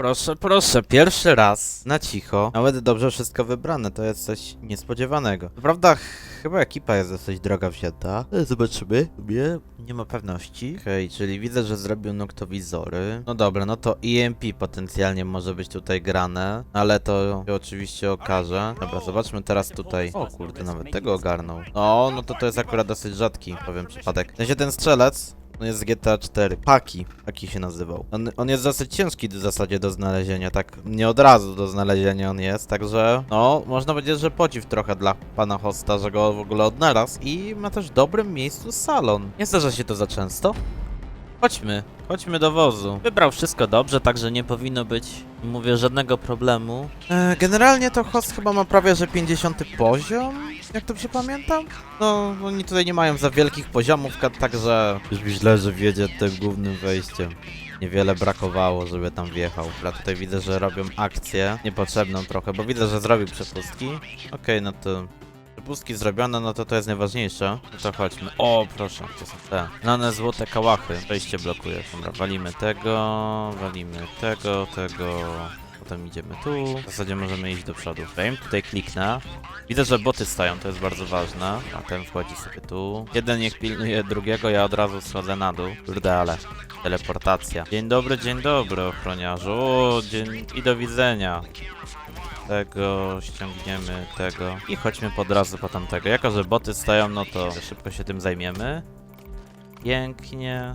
Proszę, proszę, pierwszy raz na cicho. Nawet dobrze wszystko wybrane, to jest coś niespodziewanego. To prawda, ch- chyba ekipa jest dosyć droga wzięta. Ale Zobaczymy. Nie, nie ma pewności. Okej, czyli widzę, że zrobił noktowizory. No dobra, no to EMP potencjalnie może być tutaj grane, ale to się oczywiście okaże. Dobra, zobaczmy teraz tutaj. O kurde, nawet tego ogarnął. O, no to to jest akurat dosyć rzadki, powiem, przypadek. W sensie ten strzelec, on jest z GTA 4. Paki. Paki się nazywał. On, on jest dosyć ciężki w zasadzie do znalezienia, tak nie od razu do znalezienia on jest, także no, można powiedzieć, że podziw trochę dla pana hosta, że go w ogóle odnalazł i ma też w dobrym miejscu salon. Nie zdarza się to za często. Chodźmy, chodźmy do wozu. Wybrał wszystko dobrze, także nie powinno być, mówię, żadnego problemu. E, generalnie to host chyba ma prawie, że 50 poziom, jak to się pamiętam. No, oni tutaj nie mają za wielkich poziomów, ka- także już mi źle, że wjedzie tym głównym wejściem. Niewiele brakowało, żeby tam wjechał. Ja tutaj widzę, że robią akcję niepotrzebną trochę, bo widzę, że zrobił przepustki. Okej, no to przepustki zrobione, no to to jest najważniejsze. To chodźmy. O, proszę, to są te. Znane złote kałachy. Wejście blokuje. Dobra, walimy tego, walimy tego, tego. Potem idziemy tu. W zasadzie możemy iść do przodu. Okej, tutaj kliknę. Widzę, że boty stają, to jest bardzo ważne. A ten wchodzi sobie tu. Jeden niech pilnuje drugiego, ja od razu schodzę na dół. Kurde, ale teleportacja. Dzień dobry, dzień dobry, ochroniarzu. O, dzień... I do widzenia. Tego ściągniemy, tego. I chodźmy po razu po tamtego. Jako, że boty stają, no to szybko się tym zajmiemy. Pięknie.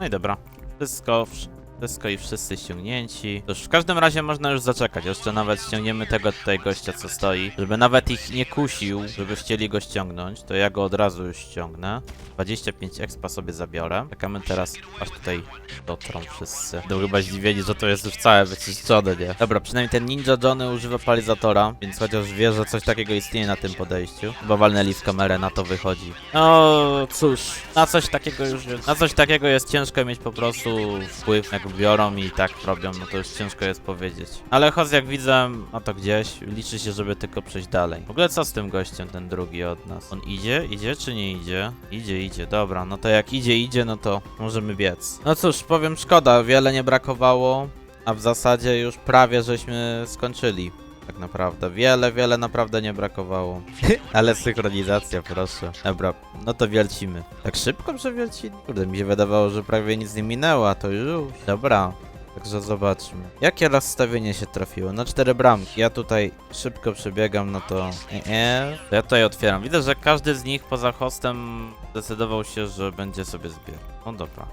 No i dobra. Wszystko, wsz- wszystko i wszyscy ściągnięci. Cóż, w każdym razie można już zaczekać. Jeszcze nawet ściągniemy tego tutaj gościa, co stoi. Żeby nawet ich nie kusił, żeby chcieli go ściągnąć, to ja go od razu już ściągnę. 25 expa sobie zabiorę. Czekamy teraz, aż tutaj dotrą wszyscy. Będą chyba zdziwieni, że to jest już całe wyczyszczone, nie? Dobra, przynajmniej ten Ninja Johnny używa palizatora, więc chociaż wie, że coś takiego istnieje na tym podejściu. Chyba walnęli w kamerę, na to wychodzi. No cóż, na coś takiego już jest, na coś takiego jest ciężko mieć po prostu wpływ, jak biorą i tak robią, no to już ciężko jest powiedzieć. Ale Hoz jak widzę, no to gdzieś, liczy się, żeby tylko przejść dalej. W ogóle co z tym gościem, ten drugi od nas? On idzie? Idzie czy nie idzie? Idzie, idzie, dobra, no to jak idzie, idzie, no to możemy biec. No cóż, powiem szkoda, wiele nie brakowało, a w zasadzie już prawie żeśmy skończyli. Tak naprawdę. Wiele, wiele naprawdę nie brakowało. Ale synchronizacja, proszę. Dobra, no to wiercimy. Tak szybko przewiercili? Kurde, mi się wydawało, że prawie nic nie minęło, a to już. Dobra. Także zobaczmy. Jakie rozstawienie się trafiło? Na cztery bramki. Ja tutaj szybko przebiegam, no to... Nie, ja tutaj otwieram. Widzę, że każdy z nich poza hostem zdecydował się, że będzie sobie zbierał. No dobra.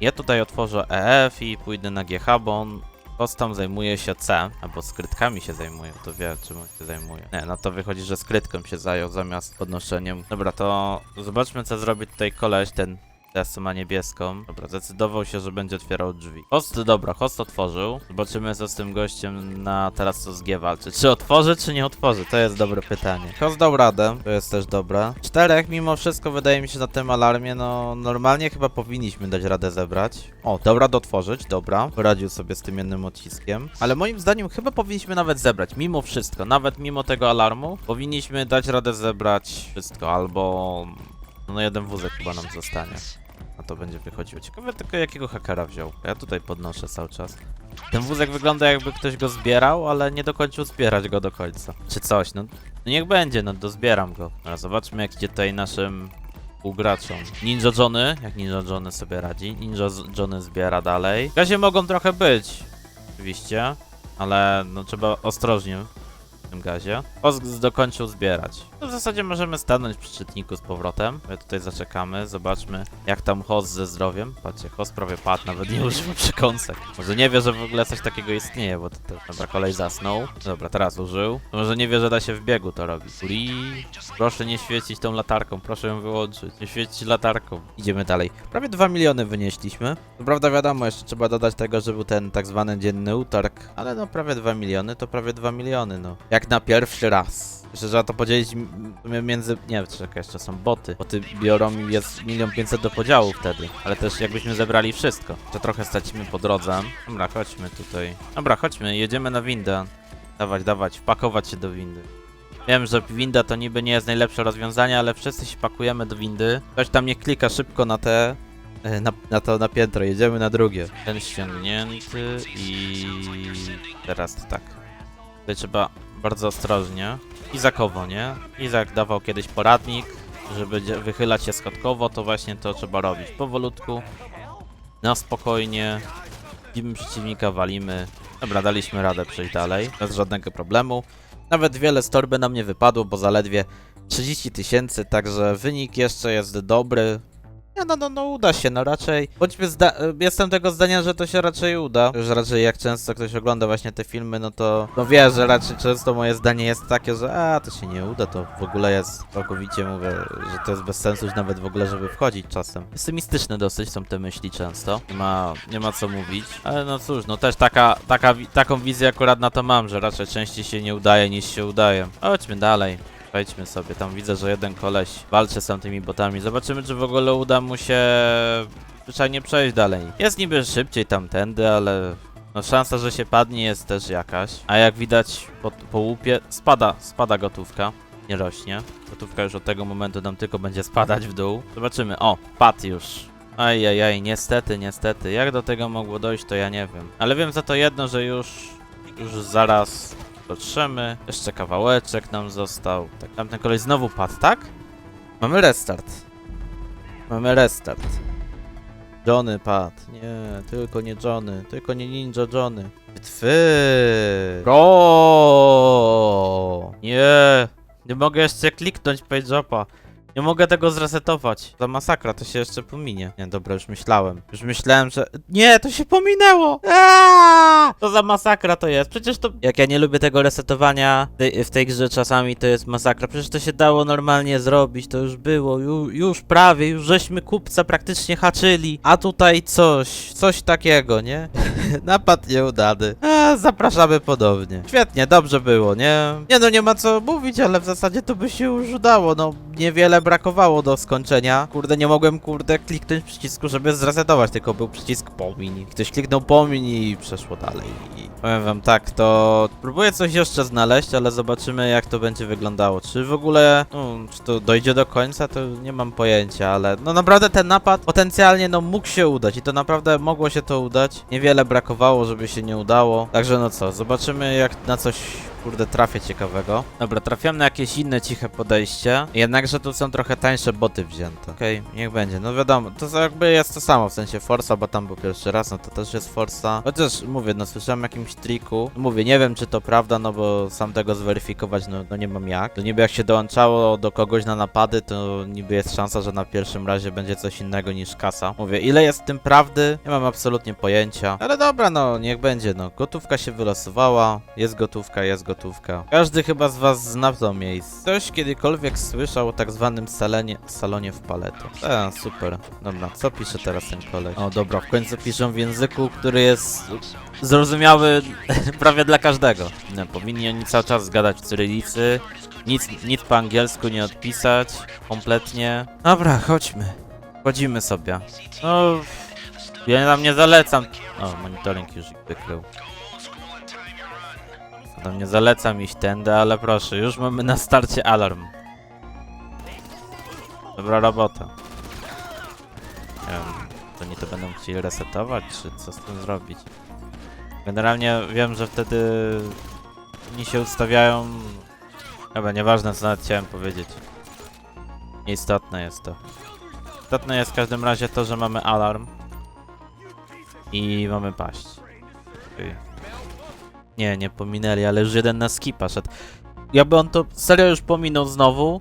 Ja tutaj otworzę EF i pójdę na GH, bo on host tam zajmuje się C, albo skrytkami się zajmuje, to wie czym się zajmuje. Nie, no to wychodzi, że skrytką się zajął zamiast podnoszeniem. Dobra, to zobaczmy co zrobi tutaj koleś, ten Teraz ma niebieską. Dobra, zdecydował się, że będzie otwierał drzwi. Host, dobra, host otworzył. Zobaczymy, co z tym gościem na teraz co z G walczy. Czy otworzy, czy nie otworzy? To jest dobre pytanie. Host dał radę, to jest też dobre. Czterech, mimo wszystko, wydaje mi się, na tym alarmie, no normalnie chyba powinniśmy dać radę zebrać. O, dał radę otworzyć, dobra. Poradził sobie z tym jednym odciskiem. Ale moim zdaniem chyba powinniśmy nawet zebrać, mimo wszystko. Nawet mimo tego alarmu, powinniśmy dać radę zebrać wszystko, albo... No jeden wózek chyba nam zostanie. A to będzie wychodziło. Ciekawe tylko jakiego hakera wziął. Ja tutaj podnoszę cały czas. Ten wózek wygląda jakby ktoś go zbierał, ale nie dokończył zbierać go do końca. Czy coś, no. no niech będzie, no dozbieram go. Teraz zobaczmy jak idzie tutaj naszym półgraczom. Ninja Johnny, jak Ninja Johnny sobie radzi. Ninja Johnny zbiera dalej. W gazie mogą trochę być, oczywiście, ale no trzeba ostrożnie tym gazie. Osk dokończył zbierać. No w zasadzie możemy stanąć przy czytniku z powrotem. My tutaj zaczekamy, zobaczmy jak tam host ze zdrowiem. Patrzcie, host prawie padł, nawet nie używa przekąsek. Może nie wie, że w ogóle coś takiego istnieje, bo to, to dobra, kolej zasnął. Dobra, teraz użył. Może nie wie, że da się w biegu to robić. Uri, proszę nie świecić tą latarką, proszę ją wyłączyć. Nie świecić latarką. Idziemy dalej. Prawie 2 miliony wynieśliśmy. Co prawda wiadomo, jeszcze trzeba dodać tego, że był ten tak zwany dzienny utarg, ale no prawie 2 miliony to prawie 2 miliony, no. Jak na pierwszy raz. Jeszcze trzeba to podzielić między... Nie, czekaj, jeszcze są boty. Boty biorą jest milion pięćset do podziału wtedy. Ale też jakbyśmy zebrali wszystko. To trochę stracimy po drodze. Dobra, chodźmy tutaj. Dobra, chodźmy, jedziemy na windę. Dawać, dawać, wpakować się do windy. Wiem, że winda to niby nie jest najlepsze rozwiązanie, ale wszyscy się pakujemy do windy. Ktoś tam nie klika szybko na te e, na, na to na piętro, jedziemy na drugie. Ten ściągnięty i teraz tak. Tutaj trzeba bardzo ostrożnie. Izakowo, nie? Izak dawał kiedyś poradnik, żeby wychylać się schodkowo, to właśnie to trzeba robić powolutku, na spokojnie. Widzimy przeciwnika, walimy. Dobra, daliśmy radę przejść dalej, bez żadnego problemu. Nawet wiele z torby nam nie wypadło, bo zaledwie 30 tysięcy, także wynik jeszcze jest dobry. Nie, no, no, no uda się, no raczej. Bądźmy zda- jestem tego zdania, że to się raczej uda. Już raczej jak często ktoś ogląda właśnie te filmy, no to no wie, że raczej często moje zdanie jest takie, że a, to się nie uda, to w ogóle jest całkowicie mówię, że to jest bez sensu już nawet w ogóle, żeby wchodzić czasem. Pesymistyczne dosyć są te myśli często. Nie ma, nie ma co mówić. Ale no cóż, no też taka, taka, taką wizję akurat na to mam, że raczej częściej się nie udaje niż się udaje. Chodźmy dalej. Wejdźmy sobie, tam widzę, że jeden koleś walczy z tamtymi botami. Zobaczymy, czy w ogóle uda mu się zwyczajnie przejść dalej. Jest niby szybciej tamtędy, ale no szansa, że się padnie jest też jakaś. A jak widać po, po łupie spada, spada gotówka. Nie rośnie. Gotówka już od tego momentu nam tylko będzie spadać w dół. Zobaczymy. O, padł już. Ajajaj, niestety, niestety. Jak do tego mogło dojść, to ja nie wiem. Ale wiem za to jedno, że już, już zaraz dotrzemy. Jeszcze kawałeczek nam został. Tak, tamten koleś znowu padł, tak? Mamy restart. Mamy restart. Johnny padł. Nie, tylko nie Johnny. Tylko nie Ninja Johnny. Bitwy. Go! Nie. Nie mogę jeszcze kliknąć page upa. Nie mogę tego zresetować. To masakra, to się jeszcze pominie. Nie, dobra, już myślałem. Już myślałem, że... Nie, to się pominęło! Aaaa! To za masakra to jest. Przecież to... Jak ja nie lubię tego resetowania w tej grze czasami, to jest masakra. Przecież to się dało normalnie zrobić, to już było. Ju, już prawie, już żeśmy kupca praktycznie haczyli. A tutaj coś, coś takiego, nie? Napad nieudany. Zapraszamy ponownie. Świetnie, dobrze było, nie? Nie no, nie ma co mówić, ale w zasadzie to by się już udało, no. Niewiele brakowało do skończenia. Kurde, nie mogłem, kurde, kliknąć przycisku, żeby zresetować, tylko był przycisk pomiń. Ktoś kliknął pomiń i przeszło dalej. I powiem wam tak, to próbuję coś jeszcze znaleźć, ale zobaczymy jak to będzie wyglądało. Czy w ogóle, no, czy to dojdzie do końca, to nie mam pojęcia, ale no naprawdę ten napad potencjalnie, no, mógł się udać i to naprawdę mogło się to udać. Niewiele brakowało, żeby się nie udało. Także no co, zobaczymy jak na coś kurde trafię ciekawego. Dobra, trafiam na jakieś inne ciche podejście. Jednakże tu są trochę tańsze boty wzięte. Okej, niech będzie. No wiadomo, to jakby jest to samo, w sensie Forsa, bo tam był pierwszy raz, no to też jest Forsa. Chociaż mówię, no słyszałem jakimś triku. Mówię, nie wiem czy to prawda, no bo sam tego zweryfikować, no, no nie mam jak. To niby jak się dołączało do kogoś na napady, to niby jest szansa, że na pierwszym razie będzie coś innego niż kasa. Mówię, ile jest w tym prawdy? Nie mam absolutnie pojęcia. Ale dobra, no niech będzie, no. Gotówka się wylosowała, jest gotówka, jest gotówka. Każdy chyba z was zna to miejsce. Ktoś kiedykolwiek słyszał o tak zwanym salonie, salonie w paleto. A, super. Dobra, co pisze teraz ten koleś? O, dobra, w końcu piszą w języku, który jest zrozumiały prawie dla każdego. No, powinni oni cały czas gadać w cyrylicy. Nic, nic po angielsku nie odpisać. Kompletnie. Dobra, chodźmy. Chodzimy sobie. No, ja tam nie zalecam. O, monitoring już wykrył. Nie zalecam iść tędy, ale proszę, już mamy na starcie alarm. Dobra robota. Nie wiem, to nie to będą chcieli resetować, czy co z tym zrobić? Generalnie wiem, że wtedy oni się ustawiają... Chyba nieważne co nawet chciałem powiedzieć. Nieistotne jest to. Istotne jest w każdym razie to, że mamy alarm. I mamy paść. Okej. Nie, nie pominęli, ale już jeden na skipa szedł. Jakby on to serio już pominął znowu,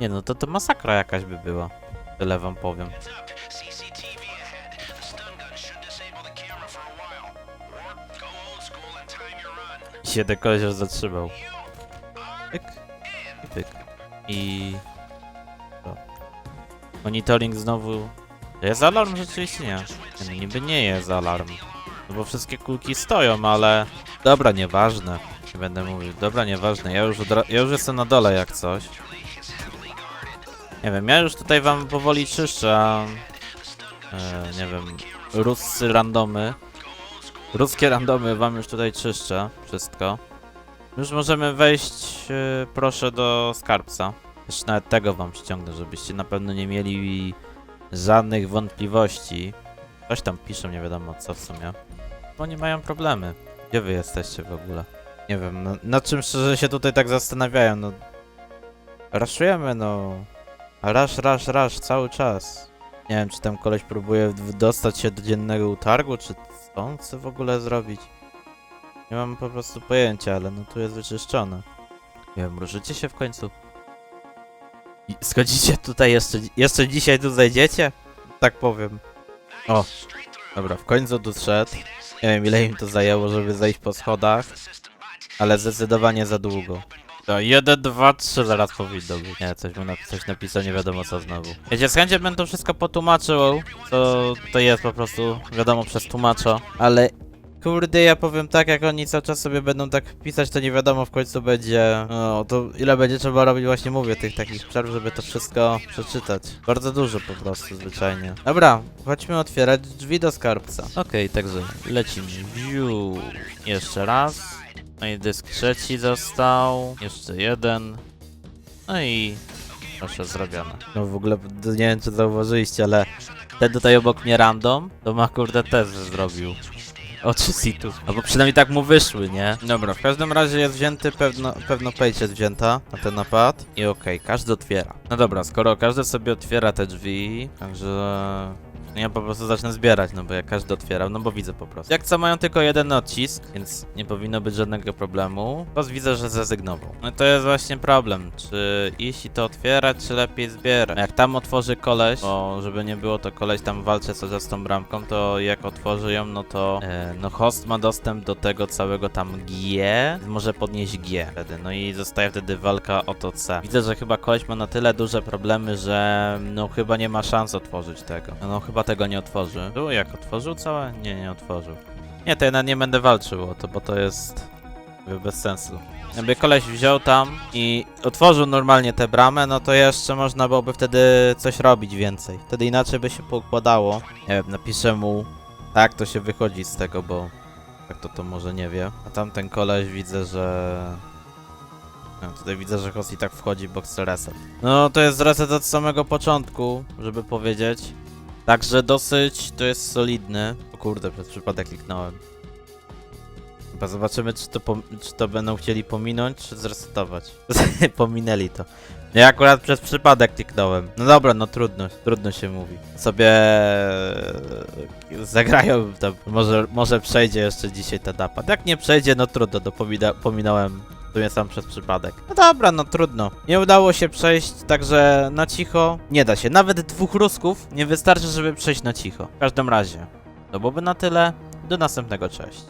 nie no, to to masakra jakaś by była. Tyle wam powiem. I się ten koleś już zatrzymał. Pyk. I pyk. I... Co? Monitoring znowu... To jest alarm rzeczywiście? Nie. Nie, niby nie jest alarm. No bo wszystkie kulki stoją, ale... Dobra, nieważne. Nie będę mówił. Dobra, nieważne. Ja już, ja już jestem na dole jak coś. Nie wiem, ja już tutaj wam powoli czyszczę, a... E, nie wiem... Ruscy randomy. Ruskie randomy wam już tutaj czyszczę. Wszystko. Już możemy wejść, e, proszę, do skarbca. Jeszcze nawet tego wam ściągnę, żebyście na pewno nie mieli żadnych wątpliwości. Coś tam piszą, nie wiadomo co w sumie. Bo nie mają problemy. Gdzie wy jesteście w ogóle? Nie wiem, no, nad czym szczerze się tutaj tak zastanawiają, no... Raszujemy, no... Rasz, rasz, rasz, cały czas. Nie wiem, czy tam koleś próbuje dostać się do dziennego utargu, czy co on chce w ogóle zrobić. Nie mam po prostu pojęcia, ale no tu jest wyczyszczone. Nie wiem, ruszycie się w końcu? I schodzicie tutaj jeszcze, jeszcze dzisiaj tu zajdziecie? Tak powiem. O, dobra, w końcu tu zszedł. Nie wiem ile im to zajęło, żeby zejść po schodach, ale zdecydowanie za długo. To 1, 2, 3 zaraz powinno być. Nie, coś mu nap- coś napisał, nie wiadomo co znowu. Wiecie, z chęcią bym to wszystko potłumaczył, co to jest po prostu, wiadomo, przez tłumacza, ale kurde, ja powiem tak, jak oni cały czas sobie będą tak pisać, to nie wiadomo w końcu będzie, no to ile będzie trzeba robić, właśnie mówię, tych takich przerw, żeby to wszystko przeczytać. Bardzo dużo po prostu, zwyczajnie. Dobra, chodźmy otwierać drzwi do skarbca. Okej, także lecimy. View. Jeszcze raz. No i dysk trzeci został. Jeszcze jeden. No i proszę zrobione. No w ogóle nie wiem czy zauważyliście, ale ten tutaj obok mnie random, to ma kurde też zrobił. Oczy situ. Albo przynajmniej tak mu wyszły, nie? Dobra, w każdym razie jest wzięty, pewno, pewno page jest wzięta na ten napad. I okej, każdy otwiera. No dobra, skoro każdy sobie otwiera te drzwi, także... Ja po prostu zacznę zbierać, no bo jak każdy otwierał, no bo widzę po prostu. Jak co mają tylko jeden odcisk, więc nie powinno być żadnego problemu. Teraz widzę, że zrezygnował. No to jest właśnie problem, czy iść i to otwierać, czy lepiej zbierać. Jak tam otworzy koleś, bo żeby nie było to koleś tam walczy co z tą bramką, to jak otworzy ją, no to e, no host ma dostęp do tego całego tam G, może podnieść G wtedy, no i zostaje wtedy walka o to C. Widzę, że chyba koleś ma na tyle duże problemy, że no chyba nie ma szans otworzyć tego. No chyba tego nie otworzy. Było jak otworzył całe? Nie, nie otworzył. Nie, to ja nie będę walczył o to, bo to jest jakby bez sensu. Jakby koleś wziął tam i otworzył normalnie tę bramę, no to jeszcze można byłoby wtedy coś robić więcej. Wtedy inaczej by się poukładało. Nie wiem, napiszę mu tak to się wychodzi z tego, bo tak to to może nie wie. A tamten koleś widzę, że... No, tutaj widzę, że host i tak wchodzi, bo chce reset. No to jest reset od samego początku, żeby powiedzieć. Także dosyć to jest solidny. O kurde, przez przypadek kliknąłem. Chyba zobaczymy, czy to, czy to będą chcieli pominąć, czy zresetować. Pominęli to. Ja akurat przez przypadek kliknąłem. No dobra, no trudno, trudno się mówi. Sobie e, zagrają tam. Może, może przejdzie jeszcze dzisiaj ten napad. Jak nie przejdzie, no trudno, to pomina- pominąłem sumie sam przez przypadek. No dobra, no trudno. Nie udało się przejść, także na cicho nie da się. Nawet dwóch rusków nie wystarczy, żeby przejść na cicho. W każdym razie, to byłoby na tyle. Do następnego, cześć.